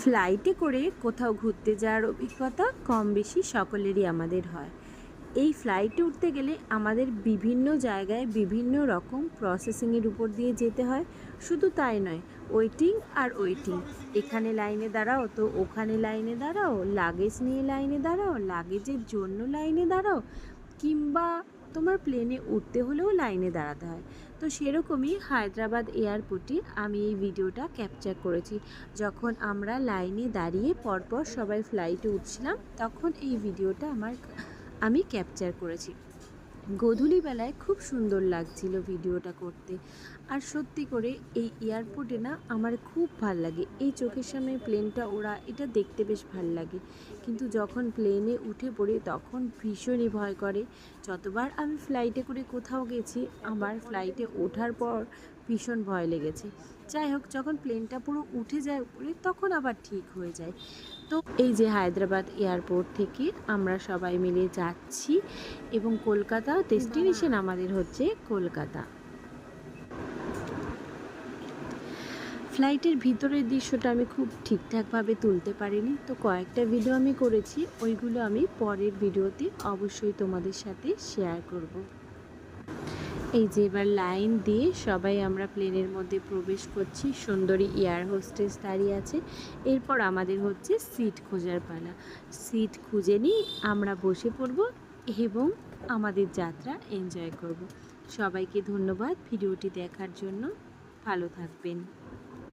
ফ্লাইটে করে কোথাও ঘুরতে যাওয়ার অভিজ্ঞতা কম বেশি সকলেরই আমাদের হয়। এই ফ্লাইটে উঠতে গেলে আমাদের বিভিন্ন জায়গায় বিভিন্ন রকম প্রসেসিংয়ের উপর দিয়ে যেতে হয়। শুধু তাই নয় ওয়েটিং আর ওয়েটিং এখানে লাইনে দাঁড়াও তো, ওখানে লাইনে দাঁড়াও লাগেজ নিয়ে লাইনে দাঁড়াও লাগেজের জন্য লাইনে দাঁড়াও কিংবা তোমার প্লেনে উঠতে হলেও লাইনে দাঁড়াতে হয়। তো সেরকমই হায়দ্রাবাদ এয়ারপোর্টে আমি এই ভিডিওটা ক্যাপচার করেছি। যখন আমরা লাইনে দাঁড়িয়ে পরপর সবাই ফ্লাইটে উঠছিলাম, তখন এই ভিডিওটা আমার আমি ক্যাপচার করেছি। গোধূলি বেলায় খুব সুন্দর লাগছিল ভিডিওটা করতে। আর সত্যি করে এই এয়ারপোর্টে না আমার খুব ভালো লাগে। এই চোখের সামনে প্লেনটা ওরা এটা দেখতে বেশ ভালো লাগে। কিন্তু যখন প্লেনে উঠে পড়ে তখন ভীষণই ভয় করে। যতবার আমি ফ্লাইটে করে কোথাও গেছি, আমার ফ্লাইটে ওঠার পর ভীষণ ভয় লেগেছে। যাই হোক যখন প্লেনটা পুরো উঠে যায় উপরে তখন আবার ঠিক হয়ে যায়। তো এই যে হায়দ্রাবাদ এয়ারপোর্ট থেকে আমরা সবাই মিলে যাচ্ছি এবং কলকাতা ডেস্টিনেশন আমাদের হচ্ছে কলকাতা। ফ্লাইটের ভিতরের দৃশ্যটা আমি খুব ঠিকঠাকভাবে তুলতে পারিনি। তো কয়েকটা ভিডিও আমি করেছি ওইগুলো আমি পরের ভিডিওতে অবশ্যই তোমাদের সাথে শেয়ার করব। এই যে এবার লাইন দিয়ে সবাই আমরা প্লেনের মধ্যে প্রবেশ করছি। সুন্দরী এয়ার হোস্টেস দাঁড়িয়ে আছে। এরপর আমাদের হচ্ছে সিট খোঁজার পালা। সিট খুঁজে নিই আমরা বসে পড়ব এবং আমাদের যাত্রা এনজয় করব। সবাইকে ধন্যবাদ ভিডিওটি দেখার জন্য। ভালো থাকবেন।